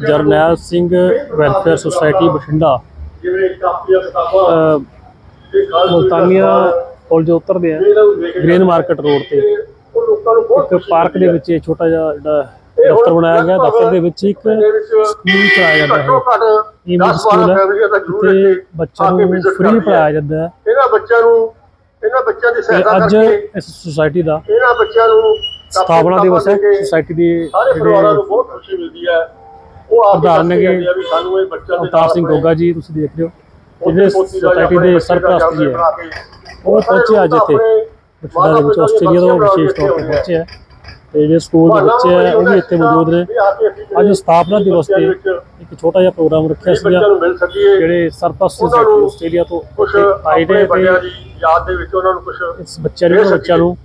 ਜਰਨੈਲ Singh welfare society Bathinda Multania ਪੁਲ ਜੋ ਉਤਰਦੇ ਆ ਗ੍ਰੇਨ ਮਾਰਕੀਟ ਰੋਡ ਤੇ। ਇੱਕ ਪਾਰਕ ਦੇ ਵਿੱਚ ਇਹ ਛੋਟਾ ਜਿਹਾ ਜਿਹੜਾ ਦਫ਼ਤਰ ਬਣਾਇਆ ਗਿਆ ਦਫ਼ਤਰ ਦੇ ਵਿੱਚ ਇੱਕ ਸਕੂਲ ਚਲਾਇਆ ਜਾਂਦਾ ਹੈ। ਇਹ 10 ਸਕੂਲ 12 ਹੈ ਇੱਥੇ ਬੱਚਿਆਂ ਨੂੰ ਫ੍ਰੀ। ਪੜਾਇਆ ਜਾਂਦਾ ਹੈ। ਇਹਨਾਂ ਬੱਚਿਆਂ ਨੂੰ ਇਹਨਾਂ ਬੱਚਿਆਂ ਦੀ ਸਹਾਇਤਾ ਅੱਜ ਕਰਕੇ ਇਸ ਸੁਸਾਇਟੀ ਦਾ ਇਹਨਾਂ ਬੱਚਿਆਂ ਨੂੰ ਸਥਾਪਨਾ ਦਿਵਸ ਹੈ। ਸੁਸਾਇਟੀ ਦੀ ਸਾਰੇ ਪਰਿਵਾਰਾਂ ਨੂੰ ਬਹੁਤ ਖੁਸ਼ੀ ਮਿਲਦੀ ਹੈ। ਉਹ ਨੇ ਨੇ ਵੀ ਸਾਨੂੰ ਇਹ ਬੱਚਾ ਅਵਤਾਰ ਸਿੰਘ ਗੋਗਾ ਜੀ ਤੁਸੀਂ ਦੇਖ ਰਹੇ ਹੋ। ਜਿਹੜੇ ਸੁਸਾਇਟੀ ਦੇ ਸਰਪ੍ਰਸਤ ਜੀ ਹੈ। ਉਹ ਪਹੁੰਚੇ ਅੱਜ ਇੱਥੇ। ਬਠਿੰਡਾ ਦੇ ਵਿੱਚ ਆਸਟ੍ਰੇਲੀਆ ਤੋਂ ਵਿਸ਼ੇਸ਼ ਤੌਰ ਤੇ ਪਹੁੰਚੇ ਆ। ਤੇ ਜਿਹੜੇ ਸਕੂਲ ਦੇ ਬੱਚੇ ਆ ਉਹ ਵੀ ਇੱਥੇ ਮੌਜੂਦ ਨੇ। ਅੱਜ ਸਥਾਪਨਾ ਦਿਵਸ ਤੇ ਇੱਕ ਛੋਟਾ ਜਿਹਾ ਪ੍ਰੋਗਰਾਮ ਰੱਖਿਆ ਨੂੰ ਸਕੀਏ। ਜਿਹੜੇ ਸਰਪ੍ਰਸਤ ਨੂੰ ਆਸਟ੍ਰੇਲੀਆ ਤੋਂ ਆਏ ਨੇ ਤੇ ਦੀ ਯਾਦ ਦੇ ਵਿੱਚ ਉਹਨਾਂ ਨੂੰ ਕੁਝ ਇਸ ਬੱਚਿਆਂ ਨੂੰ ਬੱਚਿਆਂ ਨੂੰ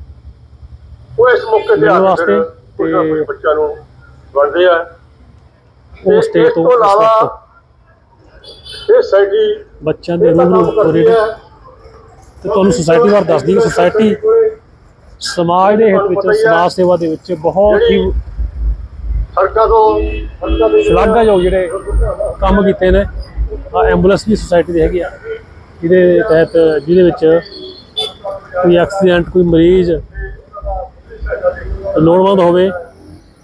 ਉਹ ਇਸ ਮੌਕੇ ਤੇ ਮਿਲਣ ਆ ਕੇ ਵਾਸਤੇ ਫਿਰ ਕੁਝ ਆਪਣੇ ਤੇ ਬੱਚਿਆਂ ਨੂੰ ਵੰਡਦੇ ਆ। ਉਹ ਤੇ ਸਟੇਜ ਤੋਂ ਇਲਾਵਾ ਇਹ ਸਾਡੀ ਬੱਚਿਆਂ ਦੇ ਹੋ ਰਹੇ ਨੇ ਤੇ ਤੁਹਾਨੂੰ ਸੁਸਾਇਟੀ ਬਾਰੇ ਦੱਸਦੀ ਕਿ ਸੁਸਾਇਟੀ ਸਮਾਜ ਦੇ ਹਿੱਤ ਵਿੱਚ ਸਮਾਜ ਸੇਵਾ ਦੇ ਵਿੱਚ ਬਹੁਤ ਹੀ ਸੜਕਾਂ ਤੋਂ ਸ਼ਲਾਘਾਯੋਗ ਜਿਹੜੇ ਕੰਮ ਕੀਤੇ ਨੇ ਆ ਐਂਬੂਲੈਂਸ ਵੀ ਸੁਸਾਇਟੀ ਦੇ ਹੈਗੇ ਆ। ਜਿਹਦੇ ਤਹਿਤ ਜਿਹਦੇ ਵਿੱਚ ਕੋਈ ਐਕਸੀਡੈਂਟ ਕੋਈ ਮਰੀਜ਼ ਲੋੜਵੰਦ ਹੋਵੇ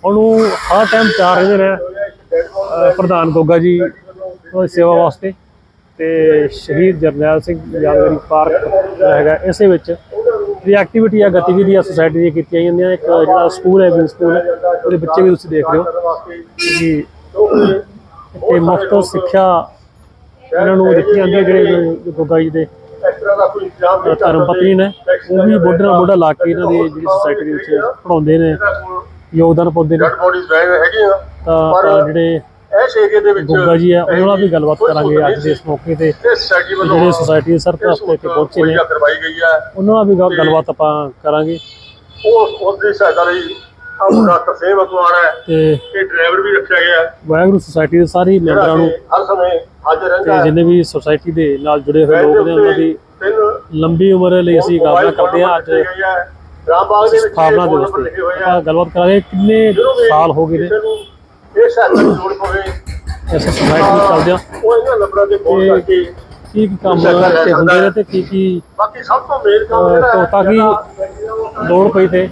ਉਹਨੂੰ ਹਰ ਟਾਈਮ ਤਿਆਰ ਰਹਿੰਦੇ ਨੇ। ਪ੍ਰਧਾਨ ਗੋਗਾ ਜੀ ਉਹਦੀ ਸੇਵਾ ਵਾਸਤੇ ਤੇ ਸ਼ਹੀਦ ਜਰਨੈਲ ਸਿੰਘ ਯਾਦਗਾਰੀ ਪਾਰਕ ਹੈਗਾ, ਇਸੇ ਵਿੱਚ ਐਕਟੀਵਿਟੀ ਆ ਗਤੀਵਿਧੀਆਂ ਸੁਸਾਇਟੀ ਦੀਆਂ ਕੀਤੀਆਂ ਜਾਂਦੀਆਂ ਇੱਕ ਜਿਹੜਾ ਸਕੂਲ ਹੈ ਵੀ ਸਕੂਲ ਉਹਦੇ ਬੱਚੇ ਵੀ ਤੁਸੀਂ ਦੇਖ ਰਹੇ ਹੋ ਕਿ ਇੱਥੇ ਮੁਫਤ ਸਿੱਖਿਆ ਇਹਨਾਂ ਨੂੰ ਦਿੱਤੀ ਜਾਂਦੀ ਹੈ, ਜਿਹੜੇ ਗੋਗਾ ਜੀ ਦੇ ਇਸ ਧਰਮ ਪਤਨੀ ਨੇ, ਉਹ ਵੀ ਮੋਢੇ ਨਾਲ ਮੋਢਾ ਲਾ ਕੇ ਇਹਨਾਂ ਦੀ ਜਿਹੜੀ ਸੁਸਾਇਟੀ ਦੇ ਵਿੱਚ ਪੜਾਉਂਦੇ ਨੇ, ਯੋਗਦਾਨ ਪਾਉਂਦੇ ਨੇ। ਤਾਂ ਜਿਹੜੇ ਇਸ ਏਰੀਆ ਦੇ ਵਿੱਚ ਗੋਗਾ ਜੀ ਆ ਉਹਨਾਂ ਨਾਲ ਵੀ ਗੱਲਬਾਤ ਕਰਾਂਗੇ ਅੱਜ ਦੇ ਇਸ ਮੌਕੇ ਤੇ ਜਿਹੜੇ ਸੁਸਾਇਟੀ ਦੇ ਸਰਪ੍ਰਸਤ ਇੱਥੇ ਪਹੁੰਚੇ ਨੇ ਉਹਨਾਂ ਨਾਲ ਵੀ ਗੱਲ- ਗੱਲਬਾਤ ਆਪਾਂ ਕਰਾਂਗੇ। ਉਹ ਉਸ ਦੀ ਸਹਾਇਤਾ ਲਈ ਆ ਮੁੰਡਾ ਤਰਸੇਮ ਅਕਵਾਰ ਹੈ ਤੇ ਡਰਾਈਵਰ ਵੀ ਰੱਖਿਆ ਗਿਆ ਹੈ। ਵਾਹਿਗੁਰੂ ਸੁਸਾਇਟੀ ਦੇ ਸਾਰੇ ਮੈਂਬਰਾਂ ਨੂੰ ਹਰ ਸਮੇਂ ਹਾਜ਼ਰ ਰਹਿੰਦਾ ਹੈ। ਜਿੰਨੇ ਵੀ ਸੁਸਾਇਟੀ ਦੇ ਨਾਲ ਜੁੜੇ ਹੋਏ ਲੋਕ ਨੇ ਉਹਨਾਂ ਦੀ ਲੰਬੀ ਉਮਰ ਲਈ ਅਸੀਂ ਕਾਮਨਾ ਕਰਦੇ ਹਾਂ ਅੱਜ ਰਾਮਬਾਗ ਦੇ ਵਿੱਚ ਸਥਾਪਨਾ ਦਿਵਸ ਤੇ ਆਪਾਂ ਗੱਲਬਾਤ ਕਰਾਂਗੇ ਕਿੰਨੇ ਸਾਲ ਹੋ ਗਏ ਨੇ ਨੂੰ ਸਹਾਇਤਾ ਦੀ ਲੋੜ ਪਵੇ। ਇਸ ਸੁਸਾਇਟੀ ਵਿੱਚ ਚੱਲਦੇ ਆ ਉਹ ਇਹਨਾਂ ਨੰਬਰਾਂ ਤੇ ਫੋਨ ਕਰਕੇ। ਕੀ ਕੀ ਕੰਮ ਤੇ ਹੁੰਦੇ ਨੇ ਤੇ ਕੀ ਕੀ ਬਾਕੀ ਸਭ ਤੋਂ ਮੇਨ ਕੰਮ ਜਿਹੜਾ ਹੈ ਤਾਂ ਕਿ ਲੋੜ ਪਈ ਤੇ।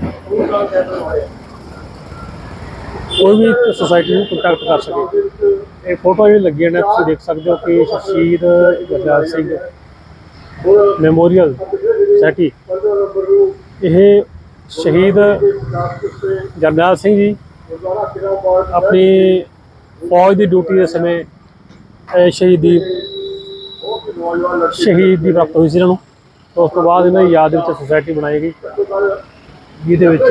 ਕੋਈ ਵੀ ਸੁਸਾਇਟੀ ਨੂੰ ਕੰਟੈਕਟ ਕਰ ਸਕੇ। ਇਹ ਫੋਟੋ ਜਿਹੜੀ ਲੱਗੀਆਂ ਨੇ ਤੁਸੀਂ ਦੇਖ ਸਕਦੇ ਹੋ ਕਿ ਸ਼ਹੀਦ ਜਰਨੈਲ ਸਿੰਘ ਮੈਮੋਰੀਅਲ ਸੋਸਾਇਟੀ ਇਹ ਸ਼ਹੀਦ ਜਰਨੈਲ ਸਿੰਘ ਜੀ ਆਪਣੀ ਫੌਜ ਦੀ ਡਿਊਟੀ ਦੇ ਸਮੇਂ ਇਹ ਸ਼ਹੀਦੀ ਸ਼ਹੀਦ ਦੀ ਪ੍ਰਾਪਤ ਹੋਈ ਸੀ ਇਹਨਾਂ ਨੂੰ ਉਸ ਤੋਂ ਬਾਅਦ ਇਹਨਾਂ ਦੀ ਯਾਦ ਵਿੱਚ ਸੁਸਾਇਟੀ ਬਣਾਈ ਗਈ, ਜਿਹਦੇ ਵਿੱਚ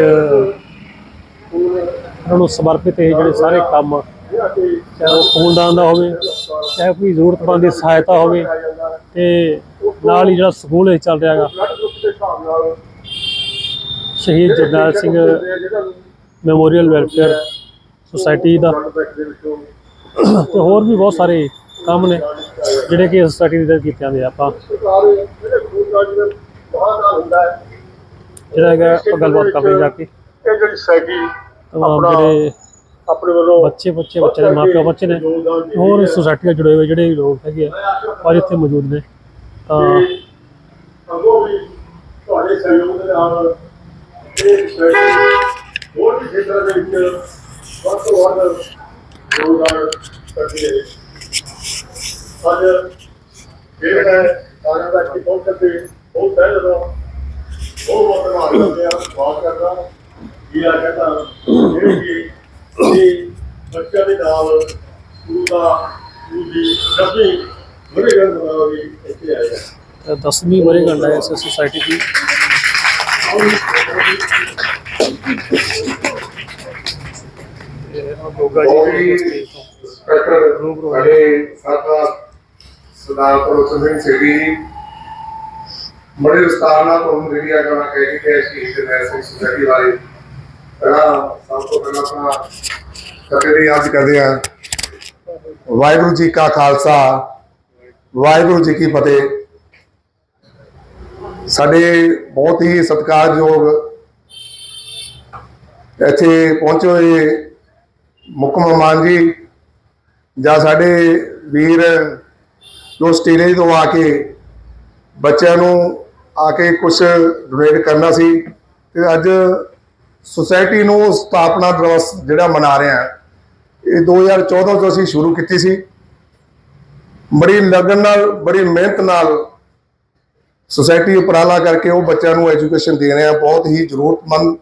ਇਹਨਾਂ ਨੂੰ ਸਮਰਪਿਤ ਇਹ ਜਿਹੜੇ ਸਾਰੇ ਕੰਮ, ਚਾਹੇ ਉਹ ਖੂਨਦਾਨ ਦਾ ਹੋਵੇ, ਚਾਹੇ ਕੋਈ ਜ਼ਰੂਰਤਮੰਦ ਦੀ ਸਹਾਇਤਾ ਹੋਵੇ, ਤੇ ਨਾਲ ਹੀ ਜਿਹੜਾ ਸਕੂਲ ਇਹ ਚੱਲ ਰਿਹਾ ਹੈਗਾ, ਸ਼ਹੀਦ Jarnail Singh memorial welfare society ਦਾ। ਤੇ ਹੋਰ ਵੀ ਬਹੁਤ ਸਾਰੇ ਕੰਮ ਨੇ ਜਿਹੜੇ ਕਿ ਸੁਸਾਇਟੀ ਦੇ ਕੀਤੇ ਜਾਂਦੇ ਆਪਾਂ। ਜਿਹੜਾ ਹੈਗਾ ਆਪਾਂ ਗੱਲਬਾਤ ਕਰਦੇ ਜਾ ਕੇ। ਇਹ ਜਿਹੜੀ ਸੋਸਾਇਟੀ ਤਮਾਮ ਜਿਹੜੇ ਆਪਣੇ ਵੱਲੋਂ ਬੱਚੇ ਬੱਚੇ ਬੱਚੇ ਦੇ ਮਾਪੇ ਬੱਚੇ ਨੇ ਹੋਰ ਸੁਸਾਇਟੀ ਨਾਲ ਜੁੜੇ ਹੋਏ ਜਿਹੜੇ ਲੋਕ ਹੈਗੇ ਆ ਔਰ ਇੱਥੇ ਮੌਜੂਦ ਨੇ। ਤਾਂ ਅੱਗੋਂ ਵੀ ਤੁਹਾਡੇ ਸਹਿਯੋਗ ਦੇ ਨਾਲ ਇਹ ਖੇਤਰਾਂ ਦੇ ਵਿੱਚ ਵੱਧ ਤੋਂ ਵੱਧ ਯੋਗਦਾਨ ਕਰਦੀ ਹੈ ਅੱਜ ਇਹ ਹੈ ਸਾਰਿਆਂ ਦਾ ਕੀ ਪਹੁੰਚ ਤੇ ਬਹੁਤ ਹੈ ਜਦੋਂ ਉਹ ਬਹੁਤ ਧੰਨਵਾਦ ਕਰਦੇ ਆ ਬਾਤ ਕਰਦਾ ਇਹ ਆ ਕਹਿੰਦਾ ਜਿਹੜੇ ਕਿ ਇਹ ਬੱਚਿਆਂ ਦੇ ਨਾਲ ਸਕੂਲ ਦਾ ਸਕੂਲ ਦੀ ਡੱਬੀ ਬੜੇ ਗੰਦ ਬਣਾਉਣੀ ਇੱਥੇ ਆਇਆ ਦਸਵੀਂ ਵਰ੍ਹੇਗੰਢ ਹੈ ਇਸ ਸੁਸਾਇਟੀ ਦੀ। ਗੋਗਾ ਜੀ ਦੇ ਸਪੈਸ਼ਲ ਸਾਡੇ ਸਾਥਾ ਸਰਦਾਰ ਪ੍ਰੋਫੈਸਰ ਸਿੰਘ ਜੀ ਬੜੇ ਵਿਸਤਾਰ ਨਾਲ ਤੁਹਾਨੂੰ ਜਿਹੜੀ ਆ ਗੱਲ ਕਹੀ ਕਿ ਅਸੀਂ ਇੰਟਰਨੈਸ਼ਨਲ ਸੁਸਾਇਟੀ ਬਾਰੇ। ਪਹਿਲਾਂ ਸਭ ਤੋਂ ਪਹਿਲਾਂ ਆਪਣਾ ਕਦੇ ਯਾਦ ਕਰਦੇ ਆ ਵਾਹਿਗੁਰੂ ਜੀ ਕਾ ਖਾਲਸਾ ਵਾਹਿਗੁਰੂ ਜੀ ਕੀ ਫਤਿਹ। ਸਾਡੇ ਬਹੁਤ ਹੀ ਸਤਿਕਾਰਯੋਗ ਇੱਥੇ ਪਹੁੰਚੇ ਹੋਏ ਮੁੱਖ ਮਹਿਮਾਨ ਜੀ ਜਾਂ ਸਾਡੇ ਵੀਰ ਜੋ ਆਸਟ੍ਰੇਲੀਆ ਤੋਂ ਆ ਕੇ ਬੱਚਿਆਂ ਨੂੰ ਆ ਕੇ ਕੁਝ ਡੋਨੇਟ ਕਰਨਾ ਸੀ ਤੇ ਅੱਜ ਸੁਸਾਇਟੀ ਨੂੰ ਸਥਾਪਨਾ ਦਿਵਸ ਜਿਹੜਾ ਮਨਾ ਰਹੇ ਹਾਂ, ਇਹ 2014 ਤੋਂ ਅਸੀਂ ਸ਼ੁਰੂ ਕੀਤੀ ਸੀ। ਬੜੀ ਲਗਨ ਨਾਲ, ਬੜੀ ਮਿਹਨਤ ਨਾਲ ਸੁਸਾਇਟੀ ਉਪਰਾਲਾ ਕਰਕੇ ਉਹ ਬੱਚਿਆਂ ਨੂੰ ਐਜੂਕੇਸ਼ਨ ਦੇ ਰਹੇ ਆ ਬਹੁਤ ਹੀ ਜ਼ਰੂਰਤਮੰਦ,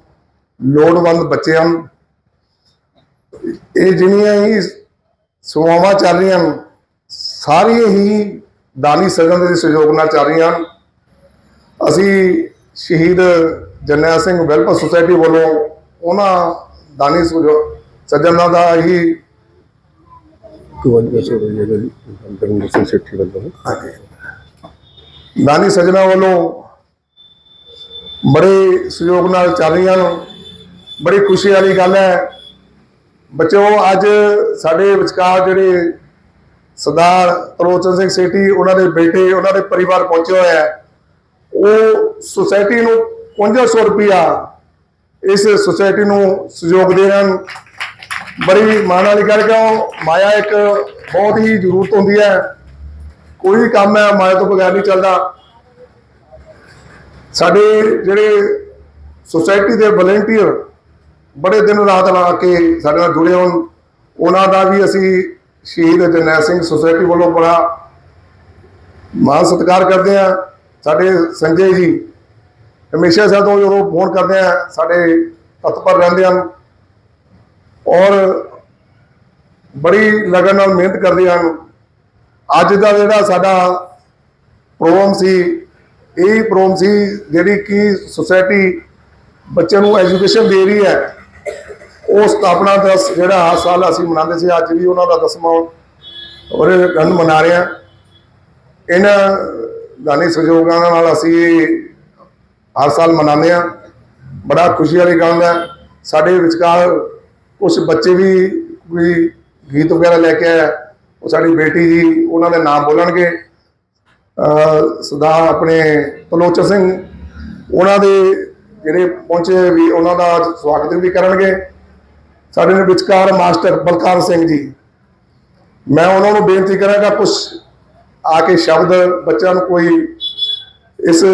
ਲੋੜਵੰਦ ਬੱਚੇ ਹਨ। ਇਹ ਜਿਹੜੀਆਂ ਹੀ ਸੇਵਾਵਾਂ ਚੱਲ ਰਹੀਆਂ ਹਨ, ਸਾਰੀਆਂ ਹੀ ਦਾਨੀ ਸਜਣ ਦੇ ਸਹਿਯੋਗ ਨਾਲ ਚੱਲ ਰਹੀਆਂ ਹਨ। ਅਸੀਂ ਸ਼ਹੀਦ ਜਨਿਆ ਸਿੰਘ ਵੈਲਫੇਅਰ ਸੁਸਾਇਟੀ ਵੱਲੋਂ ਉਹਨਾਂ ਦਾਨੀ ਸਹਿਯੋਗ ਸੱਜਣਾਂ ਦਾ ਹੀ ਦਾਨੀ ਸੱਜਣਾ ਵੱਲੋਂ ਬੜੇ ਸਹਿਯੋਗ ਨਾਲ ਚੱਲ ਰਹੀਆਂ ਹਨ। ਬੜੀ ਖੁਸ਼ੀ ਵਾਲੀ ਗੱਲ ਹੈ ਬੱਚਿਓ, ਅੱਜ ਸਾਡੇ ਵਿਚਕਾਰ ਜਿਹੜੇ ਸਰਦਾਰ ਤਰੋਚਨ ਸਿੰਘ ਸੇਠੀ, ਉਹਨਾਂ ਦੇ ਬੇਟੇ, ਉਹਨਾਂ ਦੇ ਪਰਿਵਾਰ ਪਹੁੰਚੇ ਹੋਏ ਹੈ। ਉਹ ਸੁਸਾਇਟੀ ਨੂੰ 5500 ਰੁਪਇਆ ਇਸ ਸੁਸਾਇਟੀ ਨੂੰ ਸਹਿਯੋਗ ਦੇ ਰਹੇ ਹਨ। ਬੜੀ ਮਾਣ ਵਾਲੀ ਗੱਲ ਕਿਉਂ? ਮਾਇਆ ਇੱਕ ਬਹੁਤ ਹੀ ਜ਼ਰੂਰਤ ਹੁੰਦੀ ਹੈ। ਕੋਈ ਕੰਮ ਹੈ, ਮਾਇਆ ਤੋਂ ਬਗੈਰ ਨਹੀਂ ਚੱਲਦਾ। ਸਾਡੇ ਜਿਹੜੇ ਸੁਸਾਇਟੀ ਦੇ ਵਲੰਟੀਅਰ ਬੜੇ ਦਿਨ ਰਾਤ ਲਾ ਕੇ ਸਾਡੇ ਨਾਲ ਜੁੜੇ ਹੋਣ। ਉਹਨਾਂ ਦਾ ਵੀ ਅਸੀਂ ਸ਼ਹੀਦ ਜਰਨੈਲ ਸਿੰਘ ਸੁਸਾਇਟੀ ਵੱਲੋਂ ਬੜਾ ਮਾਣ ਸਤਿਕਾਰ ਕਰਦੇ ਆ ਸਾਡੇ ਸੰਜੇ ਜੀ, ਹਮੇਸ਼ਾ ਸਾਡੋਂ ਜਦੋਂ ਫੋਨ ਕਰਦੇ ਆ ਸਾਡੇ ਤਤਪਰ ਰਹਿੰਦੇ ਹਨ ਔਰ ਬੜੀ ਲਗਨ ਨਾਲ ਮਿਹਨਤ ਕਰਦੇ ਹਨ। ਅੱਜ ਦਾ ਜਿਹੜਾ ਸਾਡਾ ਪ੍ਰੋਗਰਾਮ ਸੀ, ਇਹ ਪ੍ਰੋਗਰਾਮ ਸੀ ਜਿਹੜੀ ਕਿ ਸੁਸਾਇਟੀ ਬੱਚਿਆਂ ਨੂੰ ਐਜੂਕੇਸ਼ਨ ਦੇ ਰਹੀ ਹੈ। ਉਹ ਸਥਾਪਨਾ ਦਿਵਸ ਜਿਹੜਾ ਹਰ ਸਾਲ ਅਸੀਂ ਮਨਾਉਂਦੇ ਸੀ, ਅੱਜ ਵੀ ਉਹਨਾਂ ਦਾ ਦਸਵਾਂ ਔਰ ਗੰਨ ਮਨਾ ਰਹੇ ਹਾਂ। ਇਹਨਾਂ ਦਾਨੀ ਸਹਿਯੋਗਾਂ ਨਾਲ ਅਸੀਂ ਹਰ ਸਾਲ ਮਨਾਉਂਦੇ ਹਾਂ। ਬੜਾ ਖੁਸ਼ੀ ਵਾਲੀ ਗੱਲ ਹੈ। ਸਾਡੇ ਵਿਚਕਾਰ ਕੁਝ ਬੱਚੇ ਵੀ ਕੋਈ ਗੀਤ ਵਗੈਰਾ ਲੈ ਕੇ ਆਏ ਉਹ ਸਾਡੀ ਬੇਟੀ ਜੀ, ਉਹਨਾਂ ਦੇ ਨਾਮ ਬੋਲਣਗੇ। ਅਹ ਸਰਦਾਰ ਆਪਣੇ ਤਲੋਚਨ ਸਿੰਘ, ਉਹਨਾਂ ਦੇ ਜਿਹੜੇ ਪਹੁੰਚੇ ਵੀ ਉਹਨਾਂ ਦਾ ਅੱਜ ਸਵਾਗਤ ਵੀ ਕਰਨਗੇ। ਸਾਡੇ ਨੇ ਵਿਚਕਾਰ ਮਾਸਟਰ ਬਲਕਾਰ ਸਿੰਘ ਜੀ। ਮੈਂ ਉਹਨਾਂ ਨੂੰ ਬੇਨਤੀ ਕਰਾਂਗਾ ਕੁਝ ਆ ਕੇ ਸ਼ਬਦ ਬੱਚਿਆਂ ਨੂੰ ਕੋਈ ਇਸ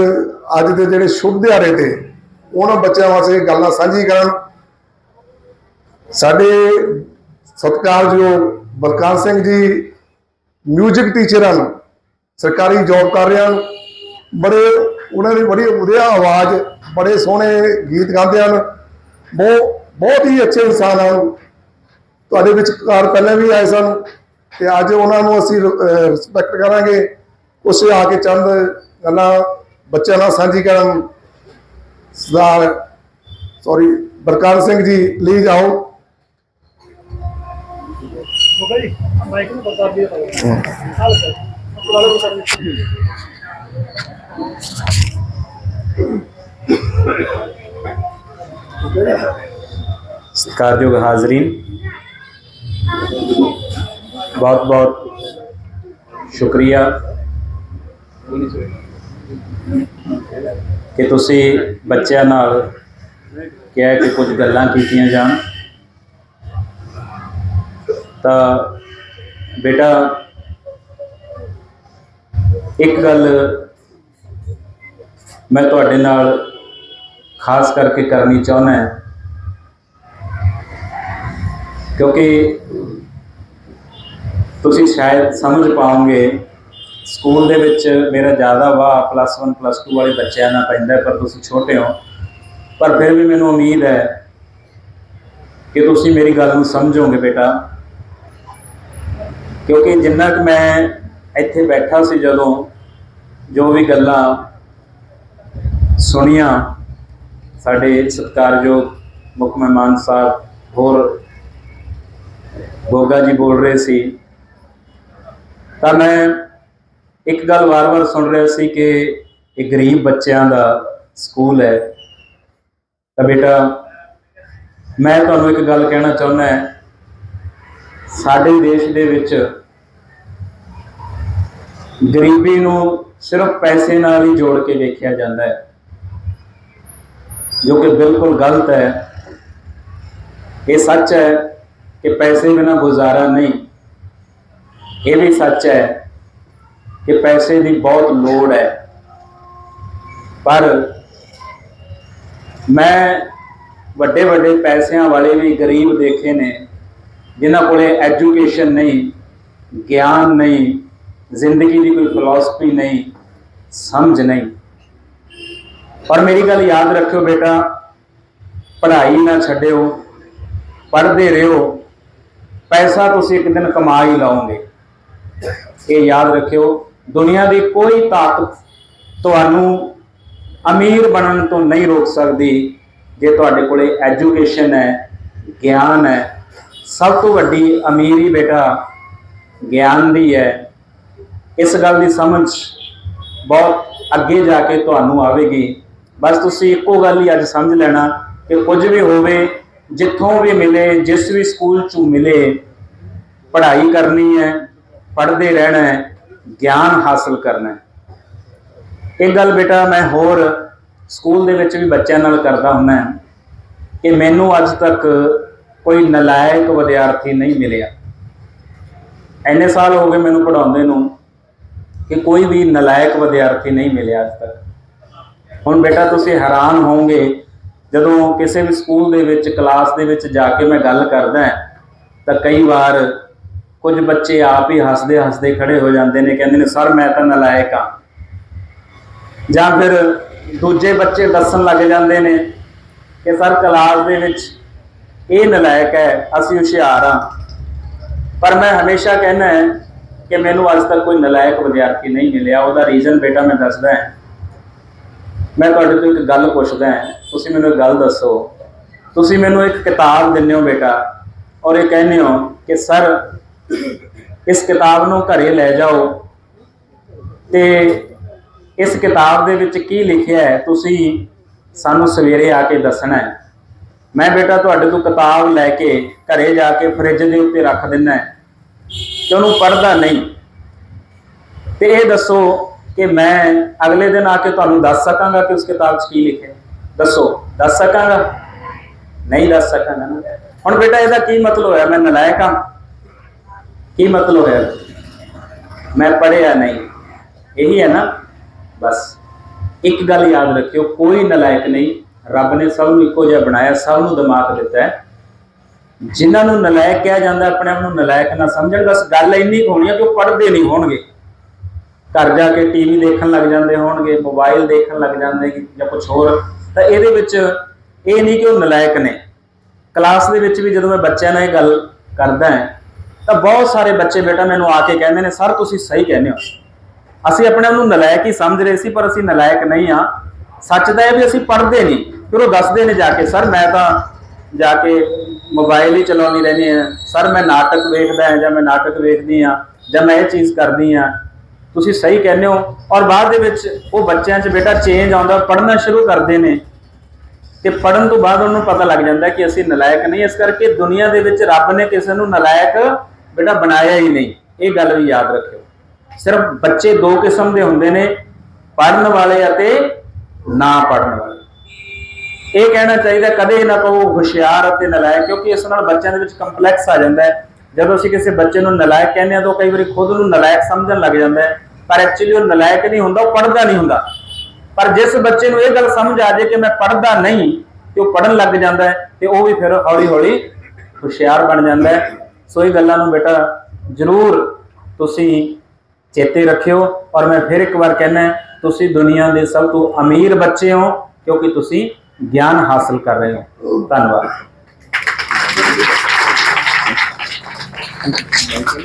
ਅੱਜ ਦੇ ਜਿਹੜੇ ਸ਼ੁਭ ਦਿਹਾੜੇ ਤੇ ਉਹਨਾਂ ਬੱਚਿਆਂ ਵਾਸਤੇ ਗੱਲਾਂ ਸਾਂਝੀ ਕਰਨ। ਸਾਡੇ ਸਤਿਕਾਰਯੋਗ ਬਲਕਾਰ ਸਿੰਘ ਜੀ ਮਿਊਜ਼ਿਕ ਟੀਚਰ ਹਨ, ਸਰਕਾਰੀ ਜੌਬ ਕਰ ਰਹੇ ਹਨ। ਬੜੇ ਉਹਨਾਂ ਦੀ ਬੜੀ ਵਧੀਆ ਆਵਾਜ਼, ਬੜੇ ਸੋਹਣੇ ਗੀਤ ਗਾਉਂਦੇ ਹਨ। ਬਹੁਤ ਬਹੁਤ ਹੀ ਅੱਛੇ ਇਨਸਾਨ ਹਨ ਤੁਹਾਡੇ ਵਿਚਕਾਰ ਪਹਿਲਾਂ ਵੀ ਆਏ ਸਨ ਤੇ ਅੱਜ ਉਹਨਾਂ ਨੂੰ ਅਸੀਂ ਰਿਸਪੈਕਟ ਕਰਾਂਗੇ। ਕੁਛ ਆ ਕੇ ਚੰਦ ਗੱਲਾਂ ਬੱਚਿਆਂ ਨਾਲ ਸਾਂਝੀ ਕਰਨ। ਸਰਦਾਰ ਸੌਰੀ ਬਰਕਾਰ ਸਿੰਘ ਜੀ ਪਲੀਜ਼ ਆਓ। ਜੀ ਮਾਈਕ ਨੂੰ ਬਤਾ ਦਿਓ ਹਾਲ ਸਰ ਲਾਲੋ ਕਰ सत्कारयोग हाजरीन बहुत बहुत ਸ਼ੁਕਰੀਆ ਕਿ ਤੁਸੀਂ ਬੱਚਿਆਂ ਨਾਲ ਕਿਹਾ ਕਿ ਕੁਝ ਗੱਲਾਂ ਕੀਤੀਆਂ ਜਾਣ ਤਾਂ ਬੇਟਾ ਇੱਕ ਗੱਲ ਮੈਂ ਤੁਹਾਡੇ ਨਾਲ ਖਾਸ ਕਰਕੇ ਕਰਨੀ ਚਾਹੁੰਦਾ ਹਾਂ ਕਿਉਂਕਿ ਤੁਸੀਂ ਸ਼ਾਇਦ ਸਮਝ ਪਾਓਗੇ, ਸਕੂਲ ਦੇ ਵਿੱਚ ਮੇਰਾ ਜ਼ਿਆਦਾ ਵਾਹ ਪਲੱਸ 1 ਪਲੱਸ 2 ਵਾਲੇ ਬੱਚਿਆਂ ਨਾਲ ਪੈਂਦਾ ਪਰ ਤੁਸੀਂ ਛੋਟੇ ਹੋ। ਪਰ ਫਿਰ ਵੀ ਮੈਨੂੰ ਉਮੀਦ ਹੈ ਕਿ ਤੁਸੀਂ ਮੇਰੀ ਗੱਲ ਨੂੰ ਸਮਝੋਗੇ ਬੇਟਾ। ਕਿਉਂਕਿ ਜਿੰਨਾ ਕਿ ਮੈਂ ਇੱਥੇ ਬੈਠਾ ਸੀ ਜਦੋਂ ਜੋ ਵੀ ਗੱਲਾਂ ਸੁਣੀਆਂ, ਸਾਡੇ ਸਤਿਕਾਰਯੋਗ ਮੁੱਖ ਮਹਿਮਾਨ ਸਾਹਿਬ, ਹੋਰ ਗੋਗਾ ਜੀ ਬੋਲ ਰਹੇ ਸੀ। ਤਾਂ ਮੈਂ ਇੱਕ ਗੱਲ ਵਾਰ-ਵਾਰ ਸੁਣ ਰਿਹਾ ਸੀ ਕਿ ਇਹ ਗਰੀਬ ਬੱਚਿਆਂ ਦਾ ਸਕੂਲ ਹੈ। ਤਾਂ ਬੇਟਾ, ਮੈਂ ਤੁਹਾਨੂੰ ਇੱਕ ਗੱਲ ਕਹਿਣਾ ਚਾਹੁੰਦਾ ਸਾਡੇ ਦੇਸ਼ ਦੇ ਵਿੱਚ ਗਰੀਬੀ ਨੂੰ ਸਿਰਫ ਪੈਸੇ ਨਾਲ ਹੀ ਜੋੜ ਕੇ ਵੇਖਿਆ ਜਾਂਦਾ ਹੈ, ਜੋ ਕਿ ਬਿਲਕੁਲ ਗਲਤ ਹੈ। ਇਹ ਸੱਚ ਹੈ ਕਿ ਪੈਸੇ ਬਿਨਾ ਗੁਜ਼ਾਰਾ ਨਹੀਂ। ਇਹ ਵੀ ਸੱਚ ਹੈ ਕਿ ਪੈਸੇ ਦੀ ਬਹੁਤ ਲੋੜ ਹੈ। ਪਰ ਮੈਂ ਵੱਡੇ ਵੱਡੇ ਪੈਸਿਆਂ ਵਾਲੇ ਵੀ ਗਰੀਬ ਦੇਖੇ ਨੇ, ਜਿਨ੍ਹਾਂ ਕੋਲੇ ਐਜੂਕੇਸ਼ਨ ਨਹੀਂ, ਗਿਆਨ ਨਹੀਂ, ਜ਼ਿੰਦਗੀ ਦੀ ਕੋਈ ਫਿਲਾਸਫੀ ਨਹੀਂ, ਸਮਝ ਨਹੀਂ। ਪਰ ਮੇਰੀ ਗੱਲ ਯਾਦ ਰੱਖਿਓ ਬੇਟਾ, ਪੜ੍ਹਾਈ ਨਾ ਛੱਡਿਓ, ਪੜ੍ਹਦੇ ਰਹੋ। ਪੈਸਾ ਤੁਸੀਂ ਇੱਕ ਦਿਨ ਕਮਾ ਹੀ ਲਾਓਗੇ। ਇਹ ਯਾਦ ਰੱਖਿਓ, ਦੁਨੀਆ ਦੀ ਕੋਈ ਤਾਕਤ ਤੁਹਾਨੂੰ ਅਮੀਰ ਬਣਨ ਤੋਂ ਨਹੀਂ ਰੋਕ ਸਕਦੀ, ਜੇ ਤੁਹਾਡੇ ਕੋਲੇ ਐਜੂਕੇਸ਼ਨ ਹੈ, ਗਿਆਨ ਹੈ। ਸਭ ਤੋਂ ਵੱਡੀ ਅਮੀਰੀ ਬੇਟਾ ਗਿਆਨ ਦੀ ਹੈ। ਇਸ ਗੱਲ ਦੀ ਸਮਝ ਬਹੁਤ ਅੱਗੇ ਜਾ ਕੇ ਤੁਹਾਨੂੰ ਆਵੇਗੀ। ਬਸ ਤੁਸੀਂ ਇੱਕੋ ਗੱਲ ਹੀ ਅੱਜ ਸਮਝ ਲੈਣਾ ਕਿ ਕੁਝ ਵੀ ਹੋਵੇ ਜਿੱਥੋਂ ਵੀ ਮਿਲੇ, ਜਿਸ ਵੀ ਸਕੂਲ ਚੋਂ ਮਿਲੇ, ਪੜ੍ਹਾਈ ਕਰਨੀ ਹੈ, ਪੜ੍ਹਦੇ ਰਹਿਣਾ ਹੈ, ਗਿਆਨ ਹਾਸਲ ਕਰਨਾ ਹੈ। ਇਹ ਗੱਲ ਬੇਟਾ ਮੈਂ ਹੋਰ ਸਕੂਲ ਦੇ ਵਿੱਚ ਵੀ ਬੱਚਿਆਂ ਨਾਲ ਕਰਦਾ ਹੁੰਦਾ ਕਿ ਮੈਨੂੰ ਅੱਜ ਤੱਕ ਕੋਈ ਨਲਾਇਕ ਵਿਦਿਆਰਥੀ ਨਹੀਂ ਮਿਲਿਆ। ਐਨੇ ਸਾਲ ਹੋ ਗਏ ਮੈਨੂੰ ਪੜਾਉਂਦੇ ਨੂੰ ਕਿ ਕੋਈ ਵੀ ਨਲਾਇਕ ਵਿਦਿਆਰਥੀ ਨਹੀਂ ਮਿਲਿਆ ਅੱਜ ਤੱਕ। ਹੁਣ ਬੇਟਾ ਤੁਸੀਂ ਹੈਰਾਨ ਹੋਵੋਗੇ ਜਦੋਂ ਕਿਸੇ ਵੀ ਸਕੂਲ ਦੇ ਵਿੱਚ, ਕਲਾਸ ਦੇ ਵਿੱਚ ਜਾ ਕੇ ਮੈਂ ਗੱਲ ਕਰਦਾ ਤਾਂ ਕਈ ਵਾਰ ਕੁਝ ਬੱਚੇ ਆਪ ਹੀ ਹੱਸਦੇ ਹੱਸਦੇ ਖੜੇ ਹੋ ਜਾਂਦੇ ਨੇ, ਕਹਿੰਦੇ ਨੇ, ਸਰ, ਮੈਂ ਤਾਂ ਨਲਾਇਕ ਆ ਜਾਂ ਫਿਰ ਦੂਜੇ ਬੱਚੇ ਦੱਸਣ ਲੱਗ ਜਾਂਦੇ ਨੇ ਕਿ, ਸਰ, ਕਲਾਸ ਦੇ ਵਿੱਚ ਇਹ ਨਲਾਇਕ ਹੈ, ਅਸੀਂ ਹੁਸ਼ਿਆਰ ਆ ਪਰ ਮੈਂ ਹਮੇਸ਼ਾ ਕਹਿੰਦਾ ਹੈ ਕਿ ਮੈਨੂੰ ਅੱਜ ਤੱਕ ਕੋਈ ਨਲਾਇਕ ਵਿਦਿਆਰਥੀ ਨਹੀਂ ਮਿਲਿਆ। ਉਹਦਾ ਰੀਜ਼ਨ ਬੇਟਾ ਮੈਂ ਦੱਸਦਾ ਹਾਂ। ਮੈਂ ਤੁਹਾਡੇ ਤੋਂ ਇੱਕ ਗੱਲ ਪੁੱਛਦਾ ਹਾਂ। ਤੁਸੀਂ ਮੈਨੂੰ ਇੱਕ ਗੱਲ ਦੱਸੋ। ਤੁਸੀਂ ਮੈਨੂੰ ਇੱਕ ਕਿਤਾਬ ਦਿੰਦੇ ਹੋ ਬੇਟਾ, ਔਰ ਇਹ ਕਹਿੰਦੇ ਹੋ ਕਿ, ਸਰ, ਇਸ ਕਿਤਾਬ ਨੂੰ ਘਰੇ ਲੈ ਜਾਓ। ਤੇ ਇਸ ਕਿਤਾਬ ਦੇ ਵਿੱਚ ਕੀ ਲਿਖਿਆ ਹੈ, ਤੁਸੀਂ ਸਾਨੂੰ ਸਵੇਰੇ ਆ ਕੇ ਦੱਸਣਾ ਹੈ। ਮੈਂ ਬੇਟਾ ਤੁਹਾਡੇ ਤੋਂ ਕਿਤਾਬ ਲੈ ਕੇ ਘਰੇ ਜਾ ਕੇ ਫ੍ਰਿਜ ਦੇ ਉੱਤੇ ਰੱਖ ਦਿੰਦਾ ਹੈ ਤੇ ਉਹਨੂੰ ਪੜ੍ਹਦਾ ਨਹੀਂ। ਤੇ ਇਹ ਦੱਸੋ ਕਿ ਮੈਂ ਅਗਲੇ ਦਿਨ ਆ ਕੇ ਤੁਹਾਨੂੰ ਦੱਸ ਸਕਾਂਗਾ ਕਿ ਉਸ ਕਿਤਾਬ 'ਚ ਕੀ ਲਿਖਿਆ। ਦੱਸੋ, ਦੱਸ ਸਕਾਂਗਾ? ਨਹੀਂ ਦੱਸ ਸਕਾਂਗਾ ਨਾ। ਹੁਣ ਬੇਟਾ, ਇਹਦਾ ਕੀ ਮਤਲਬ ਹੋਇਆ? ਮੈਂ ਨਲਾਇਕ ਹਾਂ। ਕੀ ਮਤਲਬ ਹੋਇਆ? ਮੈਂ ਪੜ੍ਹਿਆ ਨਹੀਂ। ਇਹੀ ਹੈ ਨਾ। ਬਸ। ਇੱਕ ਗੱਲ ਯਾਦ ਰੱਖਿਓ, ਕੋਈ ਨਲਾਇਕ ਨਹੀਂ। ਰੱਬ ਨੇ ਸਭ ਨੂੰ ਇੱਕੋ ਜਿਹਾ ਬਣਾਇਆ, ਸਭ ਨੂੰ ਦਿਮਾਗ ਦਿੱਤਾ ਹੈ। ਜਿਨ੍ਹਾਂ ਨੂੰ ਨਲਾਇਕ ਕਿਹਾ ਜਾਂਦਾ, ਆਪਣੇ ਆਪ ਨੂੰ ਨਲਾਇਕ ਨਾ ਸਮਝਣ। ਬਸ ਗੱਲ ਇੰਨੀ ਕੁ ਹੋਣੀ ਹੈ ਕਿ ਉਹ ਪੜ੍ਹਦੇ ਨਹੀਂ ਹੋਣਗੇ। ਘਰ ਜਾ ਕੇ ਟੀਵੀ ਦੇਖਣ ਲੱਗ ਜਾਂਦੇ ਹੋਣਗੇ ਮੋਬਾਈਲ ਦੇਖਣ ਲੱਗ ਜਾਂਦੇ ਜਾਂ ਕੁਝ ਹੋਰ, ਤਾਂ ਇਹਦੇ ਵਿੱਚ ਇਹ ਨਹੀਂ ਕਿ ਉਹ ਨਲਾਇਕ ਨੇ। ਕਲਾਸ ਦੇ ਵਿੱਚ ਵੀ ਜਦੋਂ ਮੈਂ ਬੱਚਿਆਂ ਨਾਲ ਇਹ ਗੱਲ ਕਰਦਾ ਹਾਂ, ਤਾਂ ਬਹੁਤ ਸਾਰੇ ਬੱਚੇ ਬੇਟਾ ਮੈਨੂੰ ਆ ਕੇ ਕਹਿੰਦੇ ਨੇ, ਸਰ, ਤੁਸੀਂ ਸਹੀ ਕਹਿੰਦੇ ਹੋ। ਅਸੀਂ ਆਪਣੇ ਆਪ ਨੂੰ ਨਲਾਇਕ ਹੀ ਸਮਝ ਰਹੇ ਸੀ, ਪਰ ਅਸੀਂ ਨਲਾਇਕ ਨਹੀਂ ਆ ਸੱਚ ਤਾਂ ਇਹ ਵੀ ਅਸੀਂ ਪੜ੍ਹਦੇ ਨਹੀਂ, ਫਿਰ ਉਹ ਦੱਸਦੇ ਨੇ ਜਾ ਕੇ, ਸਰ, ਮੈਂ ਤਾਂ ਜਾ ਕੇ ਮੋਬਾਈਲ ਹੀ ਚਲਾਉਂਦੀ ਰਹਿੰਦੀ ਆ ਸਰ, ਮੈਂ ਨਾਟਕ ਵੇਖਦਾ ਹਾਂ ਜਾਂ ਮੈਂ ਨਾਟਕ ਵੇਖਦੀ ਆ ਜਾਂ ਮੈਂ ਇਹ ਚੀਜ਼ ਕਰਦੀ ਆ ਤੁਸੀਂ ਸਹੀ ਕਹਿੰਦੇ ਹੋ। ਔਰ ਬਾਅਦ ਦੇ ਵਿੱਚ ਉਹ ਬੱਚਿਆਂ 'ਚ ਬੇਟਾ ਚੇਂਜ ਆਉਂਦਾ, ਪੜ੍ਹਨਾ ਸ਼ੁਰੂ ਕਰਦੇ ਨੇ। ਕਿ ਪੜਨ ਤੋਂ ਬਾਅਦ ਉਹਨੂੰ ਪਤਾ ਲੱਗ ਜਾਂਦਾ ਕਿ ਅਸੀਂ ਨਲਾਇਕ ਨਹੀਂ। ਇਸ ਕਰਕੇ ਦੁਨੀਆ ਦੇ ਵਿੱਚ ਰੱਬ ਨੇ ਕਿਸੇ ਨੂੰ ਨਲਾਇਕ ਬੇਟਾ ਬਣਾਇਆ ਹੀ ਨਹੀਂ। ਇਹ ਗੱਲ ਵੀ ਯਾਦ ਰੱਖਿਓ। ਸਿਰਫ ਬੱਚੇ ਦੋ ਕਿਸਮ ਦੇ ਹੁੰਦੇ ਨੇ ਪੜਨ ਵਾਲੇ ਅਤੇ ਨਾ ਪੜਨ ਵਾਲੇ। ਇਹ ਕਹਿਣਾ ਚਾਹੀਦਾ, ਕਦੇ ਨਾ ਕਹੋ ਹੁਸ਼ਿਆਰ ਅਤੇ ਨਲਾਇਕ, ਕਿਉਂਕਿ ਇਸ ਨਾਲ ਬੱਚਿਆਂ ਦੇ ਵਿੱਚ ਕੰਪਲੈਕਸ ਆ ਜਾਂਦਾ ਹੈ। ਜਦੋਂ ਅਸੀਂ ਕਿਸੇ ਬੱਚੇ ਨੂੰ ਨਲਾਇਕ ਕਹਿੰਦੇ ਆ ਤਾਂ ਉਹ ਕਈ ਵਾਰੀ ਖੁਦ ਨੂੰ ਨਲਾਇਕ ਸਮਝਣ ਲੱਗ ਜਾਂਦਾ ਹੈ। ਪਰ ਐਕਚੁਅਲੀ ਉਹ ਨਲਾਇਕ ਨਹੀਂ ਹੁੰਦਾ, ਉਹ ਪੜਦਾ ਨਹੀਂ ਹੁੰਦਾ। ਪਰ ਜਿਸ ਬੱਚੇ ਨੂੰ ਇਹ ਗੱਲ ਸਮਝ ਆ ਜਾਏ ਕਿ ਮੈਂ ਪੜਦਾ ਨਹੀਂ, ਤੇ ਉਹ ਪੜਨ ਲੱਗ ਜਾਂਦਾ ਹੈ, ਤੇ ਉਹ ਵੀ ਫਿਰ ਹੌਲੀ ਹੌਲੀ ਹੁਸ਼ਿਆਰ ਬਣ ਜਾਂਦਾ ਹੈ। ਸੋ ਇਹ ਗੱਲਾਂ ਨੂੰ ਬੇਟਾ ਜ਼ਰੂਰ ਤੁਸੀਂ ਚੇਤੇ ਰੱਖਿਓ। ਔਰ ਮੈਂ ਫਿਰ ਇੱਕ ਵਾਰ ਕਹਿਣਾ ਤੁਸੀਂ ਦੁਨੀਆ ਦੇ ਸਭ ਤੋਂ ਅਮੀਰ ਬੱਚੇ ਹੋ, ਕਿਉਂਕਿ ਤੁਸੀਂ ਗਿਆਨ ਹਾਸਲ ਕਰ ਰਹੇ ਹੋ। ਧੰਨਵਾਦ।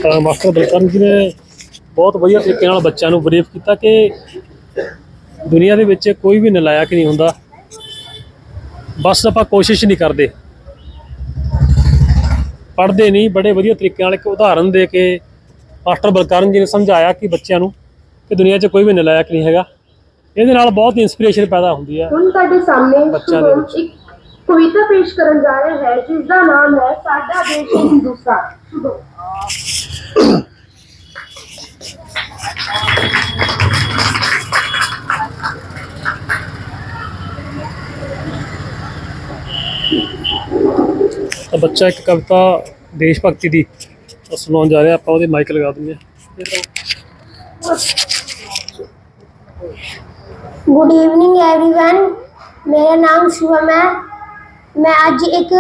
ਤਾਂ ਮਾਸਟਰ ਬਲਕਰਨ ਜੀ ਨੇ ਬਹੁਤ ਵਧੀਆ ਤਰੀਕੇ ਨਾਲ ਬੱਚਿਆਂ ਨੂੰ ਬਰੀਫ ਕੀਤਾ ਕਿ ਦੁਨੀਆ ਦੇ ਵਿੱਚ ਕੋਈ ਵੀ ਨਲਾਇਕ ਨਹੀਂ ਹੁੰਦਾ। ਬਸ ਆਪਾਂ ਕੋਸ਼ਿਸ਼ ਨਹੀਂ ਕਰਦੇ। ਪੜ੍ਹਦੇ ਨਹੀਂ ਬੜੇ ਵਧੀਆ ਤਰੀਕੇ ਨਾਲ ਇੱਕ ਉਦਾਹਰਨ ਦੇ ਕੇ ਮਾਸਟਰ ਬਲਕਰਨ ਜੀ ਨੇ ਸਮਝਾਇਆ ਕਿ ਬੱਚਿਆਂ ਨੂੰ ਕਿ ਦੁਨੀਆ 'ਚ ਕੋਈ ਵੀ ਨਲਾਇਕ ਨਹੀਂ ਹੈਗਾ। ਇਹਦੇ ਨਾਲ ਬਹੁਤ ਇੰਸਪੀਰੇਸ਼ਨ ਪੈਦਾ ਹੁੰਦੀ ਹੈ ਹੁਣ ਤੁਹਾਡੇ ਸਾਹਮਣੇ ਬੱਚਿਆਂ ਦੇ ਵਿੱਚ। ਇੱਕ ਕਵਿਤਾ ਪੇਸ਼ ਕਰਨ ਜਾ ਰਹੇ ਹੈ ਜਿਸ ਦਾ ਨਾਮ ਹੈ ਸਾਡਾ ਦੇਸ਼ ਹਿੰਦੁਸਤਾਨ ਸ਼ੁਭਮ ਤਾਂ ਬੱਚਾ ਇੱਕ ਕਵਿਤਾ ਦੇਸ਼ ਭਗਤੀ ਦੀ ਤਾਂ ਸੁਣਾਉਣ ਜਾ ਰਿਹਾ ਆਪਾਂ ਉਹਦੇ ਮਾਈਕ ਲਗਾ ਦਿੰਦੇ ਹਾਂ ਗੁੱਡ ਈਵਨਿੰਗ एवरीवन ਮੇਰਾ ਨਾਮ ਸ਼ੁਭਮ ਹੈ ਮੈਂ ਅੱਜ ਇੱਕ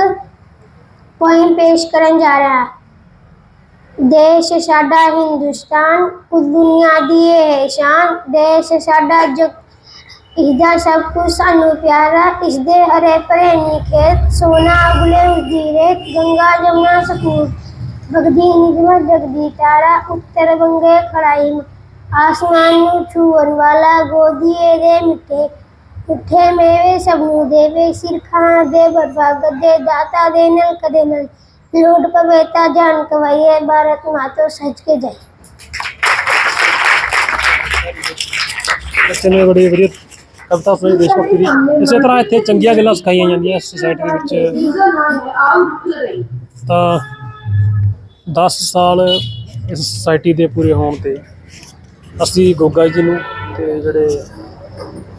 ਪੋਇਮ ਪੇਸ਼ ਕਰਨ ਜਾ ਰਿਹਾ ਹਾਂ ਦੇਸ਼ ਸਾਡਾ ਹਿੰਦੁਸਤਾਨ ਉਸ ਦੁਨੀਆ ਦੀ ਇਹ ਹੈ ਸ਼ਾਨ ਦੇਸ਼ ਸਾਡਾ ਜੋ ਇਸਦਾ ਸਭ ਕੁਝ ਸਾਨੂੰ ਪਿਆਰਾ ਇਸਦੇ ਹਰੇ ਭਰੇ ਨੀ ਖੇਤ ਸੋਨਾ ਉਗਲੇ ਉਸਦੀ ਰੇਤ ਗੰਗਾ ਜਮਨਾ ਸਤਲੁਜ ਬਗਦੀ ਨਿਗਮ ਜਗਦੀ ਤਾਰਾ ਉੱਤਰ ਬੰਗੇ ਖੜਾਈ ਆਸਮਾਨ ਨੂੰ ਛੂਹਣ ਵਾਲਾ ਗੋਦੀ ਇਹਦੇ ਮਿੱਠੇ ਮੇਵੇ ਸਭ ਨੂੰ ਦੇਵੇ ਸਿਰ ਖਾਂ ਦੇ ਬਰਬਾਦ ਦੇ ਦਾਤਾ ਦੇ ਨਲ ਕਦੇ ਨਲ। ਲੋੜ ਪਵੇ ਤਾਂ ਜਾਨ ਕਵਾਈਏ ਭਾਰਤ ਮਾਤੋ ਸੱਚ ਕੇ ਜਾਈ ਬੱਚੇ ਨੇ ਬੜੀ ਵਧੀਆ ਕਵਿਤਾ ਸੁਣਾਈ ਦੇਸ਼ ਭਗਤੀ ਦੀ। ਇਸੇ ਤਰ੍ਹਾਂ ਇੱਥੇ ਚੰਗੀਆਂ ਗੱਲਾਂ ਸਿਖਾਈਆਂ ਜਾਂਦੀਆਂ ਸੋਸਾਇਟੀ ਦੇ ਵਿੱਚ। ਤਾਂ 10 ਸਾਲ ਇਸ ਸੁਸਾਇਟੀ ਦੇ ਪੂਰੇ ਹੋਣ ਤੇ ਅਸੀਂ ਗੋਗਾ ਜੀ ਨੂੰ ਤੇ ਜਿਹੜੇ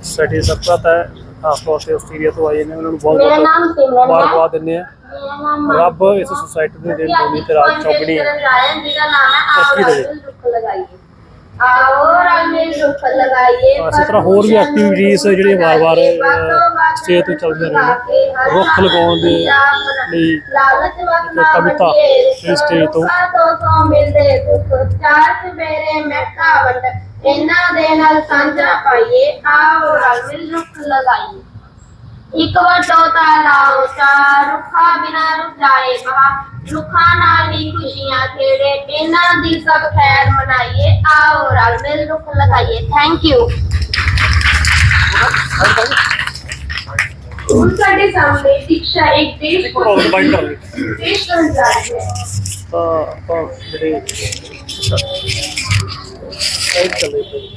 ਦੇ ਸਰਪ੍ਰਸਤ ਹੈ ਖਾਸ ਤੌਰ ਤੇ ਆਸਟ੍ਰੇਲੀਆ ਤੋਂ ਆਏ ਨੇ ਉਹਨਾਂ ਨੂੰ ਬਹੁਤ ਮੇਰਾ ਬਹੁਤ ਮੁਬਾਰਕਬਾਦ ਦਿੰਦੇ ਆ ਮੇਰਾ ਰੱਬ ਇਸ ਸੁਸਾਇਟੀ ਨੂੰ ਦੇਣ ਦੋਨੀ ਤੇ ਰਾਜ ਚੌਗਣੀ ਜਿਹਦਾ ਨਾਮ ਹੈ ਆਓ ਰੁੱਖ ਲਗਾਈਏ। ਆਓ ਰਲ ਮਿਲ ਰੁੱਖ ਲਗਾਈਏ ਇਸੇ ਤਰ੍ਹਾਂ ਹੋਰ ਵੀ ਐਕਟੀਵਿਟੀਜ਼ ਜਿਹੜੀਆਂ ਵਾਰ-ਵਾਰ ਸਟੇਜ ਤੋਂ ਚੱਲਦੀਆਂ ਰਹਿੰਦੀਆਂ। ਰੁੱਖ ਲਗਾਉਣ ਦੇ ਲਈ ਕਵਿਤਾ ਇਸ ਸਟੇਜ ਤੋਂ। ਮਿਲਦੇ ਚਾਰ ਚਵੇਰੇ ਮਹਿਕਾ ਵੰਡ ਇਹਨਾਂ ਦੇ ਨਾਲ ਸਾਂਝਾ ਪਾਈਏ ਆਓ ਰਲ ਮਿਲ ਰੁੱਖ ਲਗਾਈਏ ਇੱਕ ਵਟੋ ਤਾਂ ਲਾਓ ਚਾਰ ਰੁੱਖਾਂ ਬਿਨਾ ਰੁੱਖ ਜਾਏ ਬਹਾ ਰੁੱਖਾਂ ਨਾਲ ਹੀ ਖੁਸ਼ੀਆਂ ਖੇੜੇ ਇਹਨਾਂ ਦੀ ਸਭ ਖੈਰ ਮਨਾਈਏ ਆਓ ਰਲ ਮਿਲ ਰੁੱਖ ਲਗਾਈਏ ਥੈਂਕ ਯੂ ਹੁਣ ਸਾਡੇ ਸਾਹਮਣੇ ਸਿੱਖਿਆ ਇੱਕ ਦੇਸ਼ ਪ੍ਰੋਗਰਾਮ ਬਾਈਟ ਕਰ ਲਈ ਪੇਸ਼ ਕਰਨ ਜਾ ਰਹੀ ਹੈ। ਤਾਂ ਆਪਾਂ ਜਿਹੜੇ ਟਾਈਮ ਚੱਲੇ ਪਏ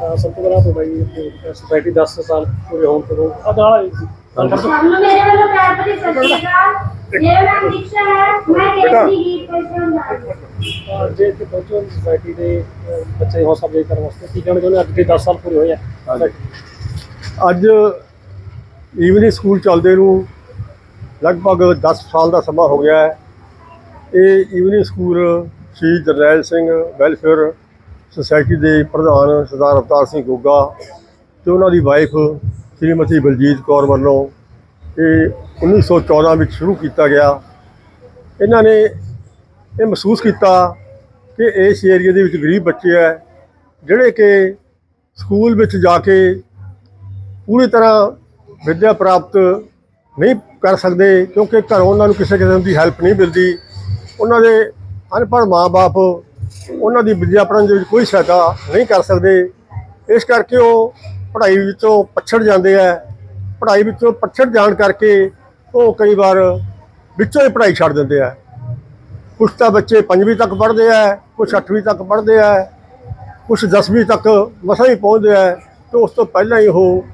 ਤਾਂ ਸਭ ਤੋਂ ਪਹਿਲਾਂ ਤੁਹਾਡਾ ਸੋਸਾਇਟੀ 10 ਸਾਲ ਪੂਰੇ ਹੋਣ ਤੋਂ ਅਦਾਲਾ ਜੀ ਮੇਰੇ ਵੱਲੋਂ ਬੱਚੇ ਹੌਸਲਾ ਅਫਜ਼ਾਈ ਕਰਨ ਵਾਸਤੇ ਕੀ ਕਹਿਣਾ ਚਾਹੁੰਦੇ ਅੱਜ ਦੇ 10 ਸਾਲ ਪੂਰੇ ਹੋਏ ਆ। ਅੱਜ ਈਵਨਿੰਗ ਸਕੂਲ ਚੱਲਦੇ ਨੂੰ ਲਗਭਗ 10 ਸਾਲ ਦਾ ਸਮਾਂ ਹੋ ਗਿਆ ਹੈ। ਇਹ ਈਵਨਿੰਗ ਸਕੂਲ ਸ਼ਹੀਦ ਜਰਨੈਲ ਸਿੰਘ ਵੈਲਫੇਅਰ ਸੁਸਾਇਟੀ ਦੇ ਪ੍ਰਧਾਨ ਸਰਦਾਰ ਅਵਤਾਰ ਸਿੰਘ ਗੋਗਾ ਤੇ ਉਹਨਾਂ ਦੀ ਵਾਈਫ ਸ਼੍ਰੀਮਤੀ ਬਲਜੀਤ ਕੌਰ ਵੱਲੋਂ ਇਹ 1914 ਵਿੱਚ ਸ਼ੁਰੂ ਕੀਤਾ ਗਿਆ। ਇਹਨਾਂ ਨੇ ਇਹ ਮਹਿਸੂਸ ਕੀਤਾ ਕਿ ਇਸ ਏਰੀਆ ਦੇ ਵਿੱਚ ਗਰੀਬ ਬੱਚੇ ਹੈ, ਜਿਹੜੇ ਕਿ ਸਕੂਲ ਵਿੱਚ ਜਾ ਕੇ ਪੂਰੀ ਤਰ੍ਹਾਂ ਵਿੱਦਿਆ ਪ੍ਰਾਪਤ ਨਹੀਂ ਕਰ ਸਕਦੇ ਕਿਉਂਕਿ ਘਰੋਂ ਉਹਨਾਂ ਨੂੰ ਕਿਸੇ ਕਿਸਮ ਦੀ ਹੈਲਪ ਨਹੀਂ ਮਿਲਦੀ। ਉਹਨਾਂ ਦੇ ਅਨਪੜ੍ਹ ਮਾਪੇ ਉਹਨਾਂ ਦੀ ਵਿੱਦਿਆ ਪੜ੍ਹਨ ਦੇ ਵਿੱਚ ਕੋਈ ਸਹਾਇਤਾ ਨਹੀਂ ਕਰ ਸਕਦੇ। ਇਸ ਕਰਕੇ ਉਹ ਪੜ੍ਹਾਈ ਵਿੱਚੋਂ ਪਛੜ ਜਾਂਦੇ ਆ। ਪੜ੍ਹਾਈ ਵਿੱਚੋਂ ਪਛੜ ਜਾਣ ਕਰਕੇ ਉਹ ਕਈ ਵਾਰ ਵਿੱਚੋਂ ਹੀ ਪੜ੍ਹਾਈ ਛੱਡ ਦਿੰਦੇ ਆ। ਕੁਝ ਤਾਂ ਬੱਚੇ ਪੰਜਵੀਂ ਤੱਕ ਪੜ੍ਹਦੇ ਆ ਕੁਝ ਅੱਠਵੀਂ ਤੱਕ ਪੜ੍ਹਦੇ ਆ ਕੁਝ 10ਵੀਂ ਤੱਕ ਮਸਾਂ ਹੀ ਪਹੁੰਚਦੇ ਆ ਤੇ ਉਸ ਤੋਂ ਪਹਿਲਾਂ ਹੀ ਉਹ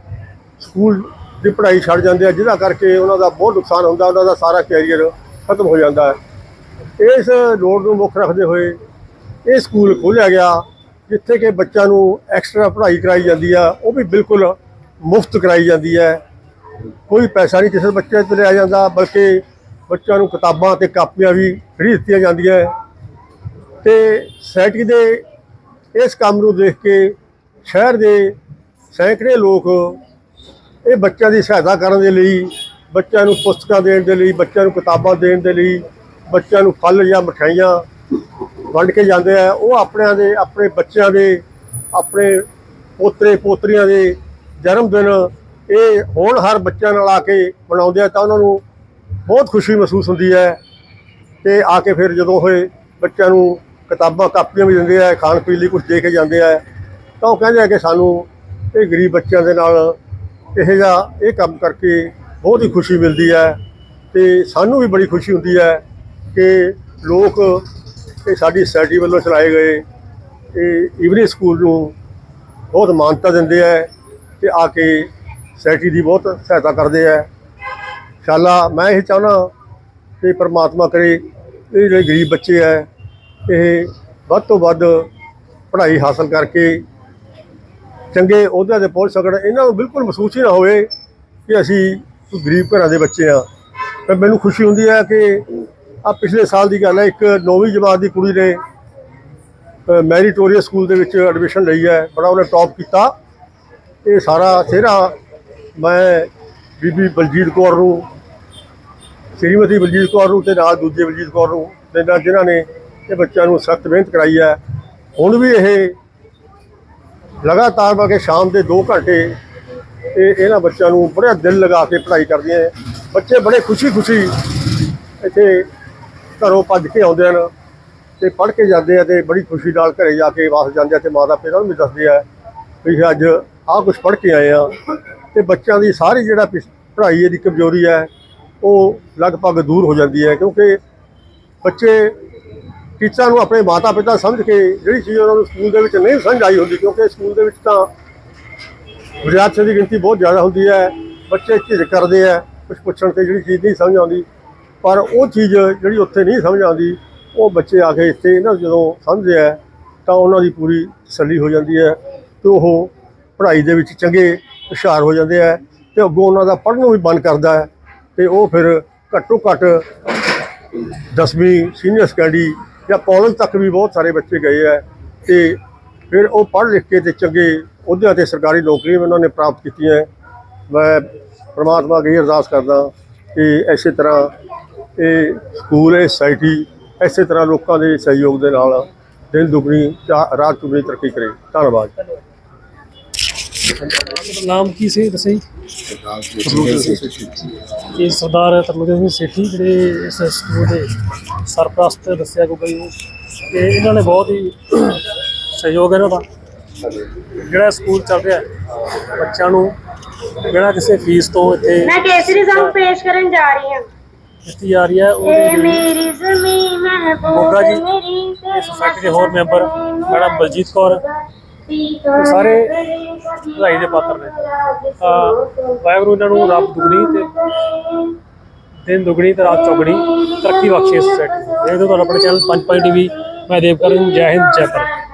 ਸਕੂਲ ਦੀ ਪੜ੍ਹਾਈ ਛੱਡ ਜਾਂਦੇ ਆ, ਜਿਹਦਾ ਕਰਕੇ ਉਹਨਾਂ ਦਾ ਬਹੁਤ ਨੁਕਸਾਨ ਹੁੰਦਾ, ਉਹਨਾਂ ਦਾ ਸਾਰਾ ਕੈਰੀਅਰ ਖਤਮ ਹੋ ਜਾਂਦਾ। ਹੈ ਇਸ ਲੋੜ ਨੂੰ ਮੁੱਖ ਰੱਖਦੇ ਹੋਏ ਇਹ ਸਕੂਲ ਖੋਲ੍ਹਿਆ ਗਿਆ, ਜਿੱਥੇ ਕਿ ਬੱਚਿਆਂ ਨੂੰ ਐਕਸਟਰਾ ਪੜ੍ਹਾਈ ਕਰਾਈ ਜਾਂਦੀ ਆ, ਉਹ ਵੀ ਬਿਲਕੁਲ ਮੁਫਤ ਕਰਾਈ ਜਾਂਦੀ ਹੈ। ਕੋਈ ਪੈਸਾ ਨਹੀਂ ਕਿਸੇ ਬੱਚੇ ਤੋਂ ਲਿਆ ਜਾਂਦਾ, ਬਲਕਿ ਬੱਚਿਆਂ ਨੂੰ ਕਿਤਾਬਾਂ ਤੇ ਕਾਪੀਆਂ ਵੀ ਫ੍ਰੀ ਦਿੱਤੀਆਂ ਜਾਂਦੀਆਂ। ਹੈ ਤੇ ਸੋਸਾਇਟੀ ਦੇ ਇਸ ਕੰਮ ਨੂੰ ਦੇਖ ਕੇ ਸ਼ਹਿਰ ਦੇ ਸੈਂਕੜੇ ਲੋਕ ਇਹ ਬੱਚਿਆਂ ਦੀ ਸਹਾਇਤਾ ਕਰਨ ਦੇ ਲਈ, ਬੱਚਿਆਂ ਨੂੰ ਪੁਸਤਕਾਂ ਦੇਣ ਦੇ ਲਈ, ਬੱਚਿਆਂ ਨੂੰ ਕਿਤਾਬਾਂ ਦੇਣ ਦੇ ਲਈ, ਬੱਚਿਆਂ ਨੂੰ ਫਲ ਜਾਂ ਮਠਿਆਈਆਂ ਵੰਡ ਕੇ ਜਾਂਦੇ ਆ, ਉਹ ਆਪਣਿਆਂ ਦੇ, ਆਪਣੇ ਬੱਚਿਆਂ ਦੇ, ਆਪਣੇ ਪੋਤਰੇ, ਪੋਤਰੀਆਂ ਦੇ ਜਨਮ ਦਿਨ ਇਹ ਹੋਣ ਹਰ ਬੱਚਿਆਂ ਨਾਲ ਆ ਕੇ ਮਨਾਉਂਦੇ ਆ ਤਾਂ ਉਹਨਾਂ ਨੂੰ ਬਹੁਤ ਖੁਸ਼ੀ ਮਹਿਸੂਸ ਹੁੰਦੀ ਹੈ। ਤੇ ਆ ਕੇ ਫਿਰ ਜਦੋਂ ਹੋਏ ਬੱਚਿਆਂ ਨੂੰ ਕਿਤਾਬਾਂ, ਕਾਪੀਆਂ ਵੀ ਦਿੰਦੇ ਆ, ਖਾਣ ਪੀਣ ਲਈ ਕੁਝ ਦੇ ਕੇ ਜਾਂਦੇ ਆ, ਤਾਂ ਉਹ ਕਹਿੰਦੇ ਆ ਕਿ ਸਾਨੂੰ ਇਹ ਗਰੀਬ ਬੱਚਿਆਂ ਦੇ ਨਾਲ ਇਹ ਜਿਹਾ ਇਹ ਕੰਮ ਕਰਕੇ ਬਹੁਤ ਹੀ ਖੁਸ਼ੀ ਮਿਲਦੀ ਹੈ ਤੇ ਸਾਨੂੰ ਵੀ ਬੜੀ ਖੁਸ਼ੀ ਹੁੰਦੀ ਹੈ ਕਿ ਲੋਕ ਇਹ ਸਾਡੀ ਸੋਸਾਇਟੀ ਵੱਲੋਂ ਚਲਾਏ ਗਏ। ਇਹ ਈਵਨਿੰਗ ਸਕੂਲ ਨੂੰ ਬਹੁਤ ਮਾਨਤਾ ਦਿੰਦੇ ਆ ਤੇ ਆ ਕੇ ਸੋਸਾਇਟੀ ਦੀ ਬਹੁਤ ਸਹਾਇਤਾ ਕਰਦੇ ਆ। ਇਨਸ਼ਾਅੱਲਾ ਮੈਂ ਇਹ ਚਾਹੁੰਦਾ ਕਿ ਪ੍ਰਮਾਤਮਾ ਕਰੇ, ਇਹ ਜਿਹੜੇ ਗਰੀਬ ਬੱਚੇ ਆ, ਇਹ ਵੱਧ ਤੋਂ ਵੱਧ ਪੜ੍ਹਾਈ ਹਾਸਲ ਕਰਕੇ ਚੰਗੇ ਅਹੁਦਿਆਂ ਤੇ ਪਹੁੰਚ ਸਕਣ। ਇਹਨਾਂ ਨੂੰ ਬਿਲਕੁਲ ਮਹਿਸੂਸ ਹੀ ਨਾ ਹੋਵੇ ਕਿ ਅਸੀਂ ਗਰੀਬ ਘਰਾਂ ਦੇ ਬੱਚੇ ਆ। ਤਾਂ ਮੈਨੂੰ ਖੁਸ਼ੀ ਹੁੰਦੀ ਹੈ ਕਿ ਆ ਪਿਛਲੇ ਸਾਲ ਦੀ ਗੱਲ ਹੈ, ਇੱਕ ਨੌਵੀਂ ਜਮਾਤ ਦੀ ਕੁੜੀ ਨੇ ਮੈਰੀਟੋਰੀਅਸ ਸਕੂਲ ਦੇ ਵਿੱਚ ਐਡਮਿਸ਼ਨ ਲਈ ਹੈ, ਬੜਾ ਉਹਨੇ ਟੌਪ ਕੀਤਾ। ਇਹ ਸਾਰਾ ਸਿਹਰਾ ਮੈਂ ਬੀਬੀ ਬਲਜੀਤ ਕੌਰ ਨੂੰ, ਸ਼੍ਰੀਮਤੀ ਬਲਜੀਤ ਕੌਰ ਨੂੰ ਤੇ ਨਾਲ ਦੂਜੇ ਬਲਜੀਤ ਕੌਰ ਨੂੰ, ਤੇ ਨਾਲ ਜਿਨ੍ਹਾਂ ਨੇ ਇਹ ਬੱਚਿਆਂ ਨੂੰ ਸਖਤ ਮਿਹਨਤ ਕਰਾਈ ਹੈ। ਹੁਣ ਵੀ ਇਹ ਲਗਾਤਾਰ ਵਾ ਕੇ ਸ਼ਾਮ ਦੇ 2 ਘੰਟੇ ਇਹ ਇਹਨਾਂ ਬੱਚਿਆਂ ਨੂੰ ਬੜਾ ਦਿਲ ਲਗਾ ਕੇ ਪੜ੍ਹਾਈ ਕਰਦੀਆਂ ਬੱਚੇ ਬੜੇ ਖੁਸ਼ੀ-ਖੁਸ਼ੀ ਇੱਥੇ ਘਰੋਂ ਭੱਜ ਕੇ ਆਉਂਦੇ ਹਨ ਤੇ ਪੜ੍ਹ ਕੇ ਜਾਂਦੇ ਆ ਤੇ ਬੜੀ ਖੁਸ਼ੀ ਨਾਲ ਘਰੇ ਜਾ ਕੇ ਵਾਪਸ ਜਾਂਦੇ ਆ ਤੇ ਮਾਤਾ ਪਿਤਾ ਨੂੰ ਵੀ ਦੱਸਦੇ ਆ ਵੀ ਅੱਜ ਆਹ ਕੁਝ ਪੜ੍ਹ ਕੇ ਆਏ ਆ। ਤੇ ਬੱਚਿਆਂ ਦੀ ਸਾਰੀ ਜਿਹੜਾ ਪਿਛ- ਪੜ੍ਹਾਈ ਦੀ ਕਮਜ਼ੋਰੀ ਹੈ, ਉਹ ਲਗਭਗ ਦੂਰ ਹੋ ਜਾਂਦੀ ਹੈ ਕਿਉਂਕਿ ਬੱਚੇ ਟੀਚਰਾਂ ਨੂੰ ਆਪਣੇ ਮਾਤਾ ਪਿਤਾ ਸਮਝ ਕੇ ਜਿਹੜੀ ਚੀਜ਼ ਉਹਨਾਂ ਨੂੰ ਸਕੂਲ ਦੇ ਵਿੱਚ ਨਹੀਂ ਸਮਝ ਆਈ ਹੁੰਦੀ ਕਿਉਂਕਿ ਸਕੂਲ ਦੇ ਵਿੱਚ ਤਾਂ ਵਿਦਿਆਰਥੀਆਂ ਦੀ ਗਿਣਤੀ ਬਹੁਤ ਜ਼ਿਆਦਾ ਹੁੰਦੀ ਹੈ, ਬੱਚੇ ਝਿਜਕ ਕਰਦੇ ਆ ਕੁਝ ਪੁੱਛਣ ਤੇ ਜਿਹੜੀ ਚੀਜ਼ ਨਹੀਂ ਸਮਝ ਆਉਂਦੀ। ਪਰ ਉਹ ਚੀਜ਼ ਜਿਹੜੀ ਉੱਥੇ ਨਹੀਂ ਸਮਝ ਆਉਂਦੀ, ਉਹ ਬੱਚੇ ਆ ਕੇ ਇੱਥੇ ਨਾ ਜਦੋਂ ਸਮਝਦੇ ਆ, ਤਾਂ ਉਹਨਾਂ ਦੀ ਪੂਰੀ ਤਸੱਲੀ ਹੋ ਜਾਂਦੀ ਹੈ ਤੇ ਉਹ ਪੜ੍ਹਾਈ ਦੇ ਵਿੱਚ ਚੰਗੇ ਹੁਸ਼ਿਆਰ ਹੋ ਜਾਂਦੇ ਆ ਤੇ ਅੱਗੋਂ ਉਹਨਾਂ ਦਾ ਪੜ੍ਹਨ ਨੂੰ ਵੀ ਮਨ ਕਰਦਾ ਹੈ ਤੇ ਉਹ ਫਿਰ ਘੱਟੋ ਘੱਟ 10ਵੀਂ ਸੀਨੀਅਰ ਸੈਕੰਡਰੀ ਜਾਂ ਕਾਲਜ ਤੱਕ ਵੀ ਬਹੁਤ ਸਾਰੇ ਬੱਚੇ ਗਏ ਆ ਤੇ ਫਿਰ ਉਹ ਪੜ੍ਹ ਲਿਖ ਕੇ ਤੇ ਚੰਗੇ ਅਹੁਦਿਆਂ ਤੇ ਸਰਕਾਰੀ ਨੌਕਰੀਆਂ ਵੀ ਉਹਨਾਂ ਨੇ ਪ੍ਰਾਪਤ ਕੀਤੀਆਂ। ਮੈਂ ਪ੍ਰਮਾਤਮਾ ਅੱਗੇ ਅਰਦਾਸ ਕਰਦਾ ਕਿ ਇਸੇ ਤਰ੍ਹਾਂ ਇਹ ਸਕੂਲ ਇਹ ਸੋਸਾਇਟੀ ਇਸੇ ਤਰ੍ਹਾਂ ਲੋਕਾਂ ਦੇ ਸਹਿਯੋਗ ਦੇ ਨਾਲ ਦਿਨ ਦੁਗਣੀ ਰਾਤ ਚੁਗਣੀ ਤਰੱਕੀ ਕਰੇ। ਧੰਨਵਾਦ। ਨਾਮ ਕੀ ਸੀ ਦੱਸੇ ਇਹ ਸਰਦਾਰ ਤਰਲੋਚਨ ਸਿੰਘ ਸੇਠੀ ਜਿਹੜੇ ਇਸ ਸਕੂਲ ਦੇ ਸਰਪ੍ਰਸਤ ਦੱਸਿਆ ਕੋਈ ਨੂੰ ਤੇ ਇਹਨਾਂ ਨੇ ਬਹੁਤ ਹੀ ਸਹਿਯੋਗ ਇਹਨਾਂ ਦਾ। ਜਿਹੜਾ ਸਕੂਲ ਚੱਲ ਰਿਹਾ ਹੈ, ਬੱਚਿਆਂ ਨੂੰ ਬਿਨਾਂ ਕਿਸੇ ਫੀਸ ਤੋਂ ਇੱਥੇ ਮੈਂ ਕੇਸਰੀ ਸੰਗ ਪੇਸ਼ ਕਰਨ ਜਾ ਰਹੀ ਹਾਂ। ਦਿੱਤੀ ਜਾ ਰਹੀ ਹੈ ਉਹਦੇ ਲਈ ਮੇਰੀ ਜ਼ਮੀਨ ਮਹਿਬੂਬ ਮੋਗਾ ਜੀ, ਸੁਸਾਇਟੀ ਦੇ ਹੋਰ ਮੈਂਬਰ ਮੈਡਮ ਬਲਜੀਤ ਕੌਰ। ਸਾਰੇ ਵਧਾਈ ਦੇ ਪਾਤਰ ਨੇ। ਵਾਹਿਗੁਰੂ ਇਹਨਾਂ ਨੂੰ ਰੱਬ ਦੁਗਣੀ ਤੇ ਦਿਨ ਦੁਗਣੀ ਤੇ ਰਾਤ ਚੌਗਣੀ ਤਰੱਕੀ ਬਖਸ਼ੇ ਸੋਸਾਇਟੀ ਇਹ ਤੋਂ ਤੁਹਾਡਾ ਆਪਣੇ ਚੈਨਲ ਪੰਜ ਪੁਆਇੰਟ ਟੀਵੀ ਮੈਂ ਦੇਵਕਰਨ ਜੈ ਹਿੰਦ ਜੈ ਭਾਰਤ।